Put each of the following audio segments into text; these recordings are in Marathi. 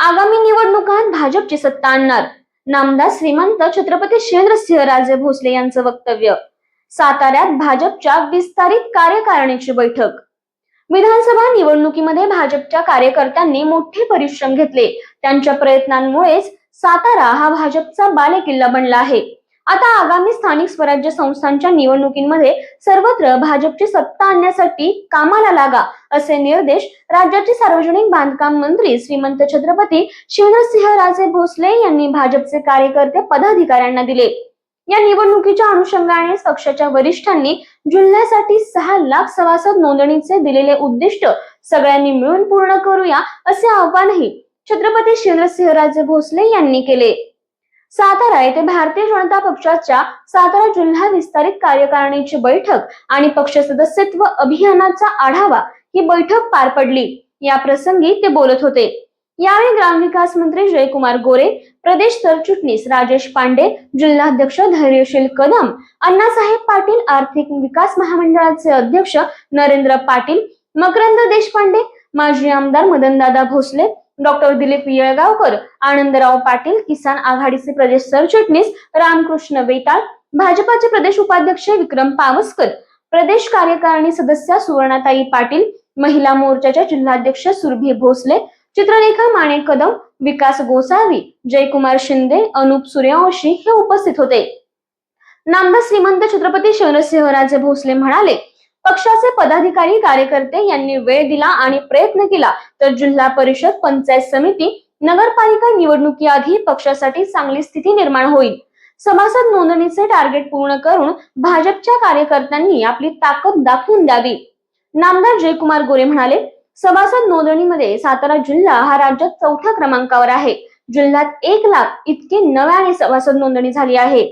आगामी निवडणुकात भाजपची सत्ता आणणार. नामदार श्रीमंत छत्रपती शिवेंद्रसिंहराजे भोसले यांचं वक्तव्य. साताऱ्यात भाजपच्या विस्तारित कार्यकारिणीची बैठक. विधानसभा निवडणुकीमध्ये भाजपच्या कार्यकर्त्यांनी मोठे परिश्रम घेतले. त्यांच्या प्रयत्नांमुळेच सातारा हा भाजपचा बालेकिल्ला बनला आहे. आता आगामी स्थानिक स्वराज्य संस्थांच्या निवडणुकीमध्ये सर्वत्र भाजपची सत्ता आणण्यासाठी कामाला लागा असे निर्देश राज्याचे सार्वजनिक बांधकाम मंत्री श्रीमंत छत्रपती शिवराजे भोसले यांनी भाजपचे कार्यकर्ते पदाधिकाऱ्यांना दिले. या निवडणुकीच्या अनुषंगाने पक्षाच्या वरिष्ठांनी जिल्ह्यासाठी सहा लाख सभासद नोंदणीचे दिलेले उद्दिष्ट सगळ्यांनी मिळून पूर्ण करूया असे आवाहनही छत्रपती शिवराजे भोसले यांनी केले. सातारा येथे भारतीय जनता पक्षाच्या सातारा जिल्हा विस्तारित कार्यकारिणीची बैठक आणि पक्ष सदस्यत्व अभियानाचा आढावा ही बैठक पार पडली. या प्रसंगी ते बोलत होते. यावेळी ग्रामविकास मंत्री जयकुमार गोरे प्रदेश सरचिटणीस राजेश पांडे जिल्हाध्यक्ष धैर्यशील कदम अण्णासाहेब पाटील आर्थिक विकास महामंडळाचे अध्यक्ष नरेंद्र पाटील मकरंद देशपांडे माजी आमदार मदनदादा भोसले डॉक्टर दिलीप येळगावकर आनंदराव पाटील किसान आघाडीचे प्रदेश सरचिटणीस रामकृष्ण बेताळ भाजपाचे प्रदेश उपाध्यक्ष विक्रम पावसकर प्रदेश कार्यकारिणी सदस्य सुवर्णाताई पाटील महिला मोर्चाच्या जिल्हाध्यक्ष सुरभी भोसले चित्रलेखा माणे कदम विकास गोसावी जयकुमार शिंदे अनुप सूर्यवंशी हे उपस्थित होते. नामदा श्रीमंत छत्रपती शिवराजे भोसले म्हणाले पक्षाचे पदाधिकारी कार्यकर्ते यांनी वेळ दिला आणि प्रयत्न केला तर जिल्हा परिषद पंचायत समिती नगरपालिका निवडणुकीआधी पक्षासाठी चांगली स्थिती निर्माण होईल. सभासद नोंदणीचे टार्गेट पूर्ण करून भाजपच्या कार्यकर्त्यांनी आपली ताकद दाखवून द्यावी. नामदार जयकुमार गोरे म्हणाले सभासद नोंदणीमध्ये सातारा जिल्हा हा राज्यात चौथ्या क्रमांकावर आहे. जिल्ह्यात एक लाख इतकी नव्याने सभासद नोंदणी झाली आहे.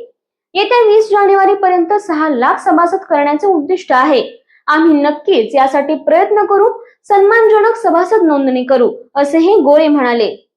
येत्या वीस जानेवारी पर्यंत सहा लाख सभासद करण्याचे उद्दिष्ट आहे. आम्ही नक्कीच यासाठी प्रयत्न करू सन्मानजनक सभासद नोंदणी करू असेही गोरे म्हणाले.